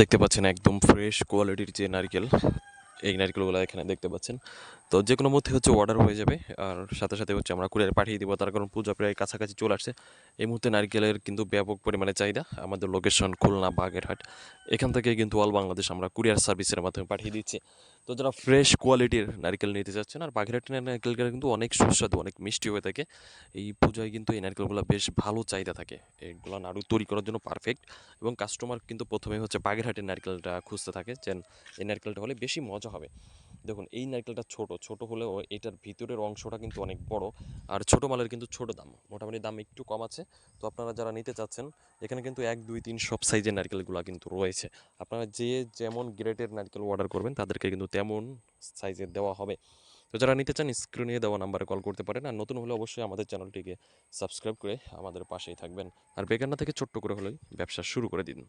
দেখতে পাচ্ছেন একদম ফ্রেশ কোয়ালিটির যে নারকেল, এই নারকেলগুলো এখানে দেখতে পাচ্ছেন। তো যে কোনো মধ্যে হচ্ছে অর্ডার হয়ে যাবে, আর সাথে সাথে হচ্ছে আমরা কুরিয়ার পাঠিয়ে দিব। তার কারণ পূজা প্রায় কাছাকাছি চলে আসছে। এই মুহূর্তে নারকেলের কিন্তু ব্যাপক পরিমাণে চাহিদা। আমাদের লোকেশন খুলনা বাগেরহাট। এখান থেকে কিন্তু অল বাংলাদেশ আমরা কুরিয়ার সার্ভিসের মাধ্যমে পাঠিয়ে দিচ্ছি। তো যারা ফ্রেশ কোয়ালিটির নারকেল নিতে চাচ্ছেন আর বাগেরহাটের নারকেলগুলো কিন্তু অনেক সুস্বাদু, অনেক মিষ্টি হয়ে থাকে। এই পূজায় কিন্তু এই নারকেলগুলো বেশ ভালো চাহিদা থাকে। এইগুলো নাড়ু তৈরি করার জন্য পারফেক্ট এবং কাস্টমার কিন্তু প্রথমে হচ্ছে বাগেরহাটের নারকেলটা খুঁজতে থাকে, যেন এই নারকেলটা হলে বেশি মজা হবে। দেখুন, এই নারকেলটা ছোট ছোট হলেও এটার ভিতরের অংশটা কিন্তু অনেক বড় আর ছোট মালের কিন্তু ছোট দাম। মোটামুটি দাম একটু কম আছে। তো আপনারা যারা নিতে চাচ্ছেন, এখানে কিন্তু এক, দুই, তিন সব সাইজের নারকেলগুলো কিন্তু রয়েছে। আপনারা যে যেমন গ্রেটের নারকেল অর্ডার করবেন, তাদেরকে কিন্তু তেমন সাইজের দেওয়া হবে। তো যারা নিতে চান স্ক্রিনে দেওয়া নাম্বারে কল করতে পারেন। আর নতুন হলে অবশ্যই আমাদের চ্যানেলটিকে সাবস্ক্রাইব করে আমাদের পাশেই থাকবেন। আর বেগান্না থেকে ছোট্ট করে হলেই ব্যবসা শুরু করে দিন।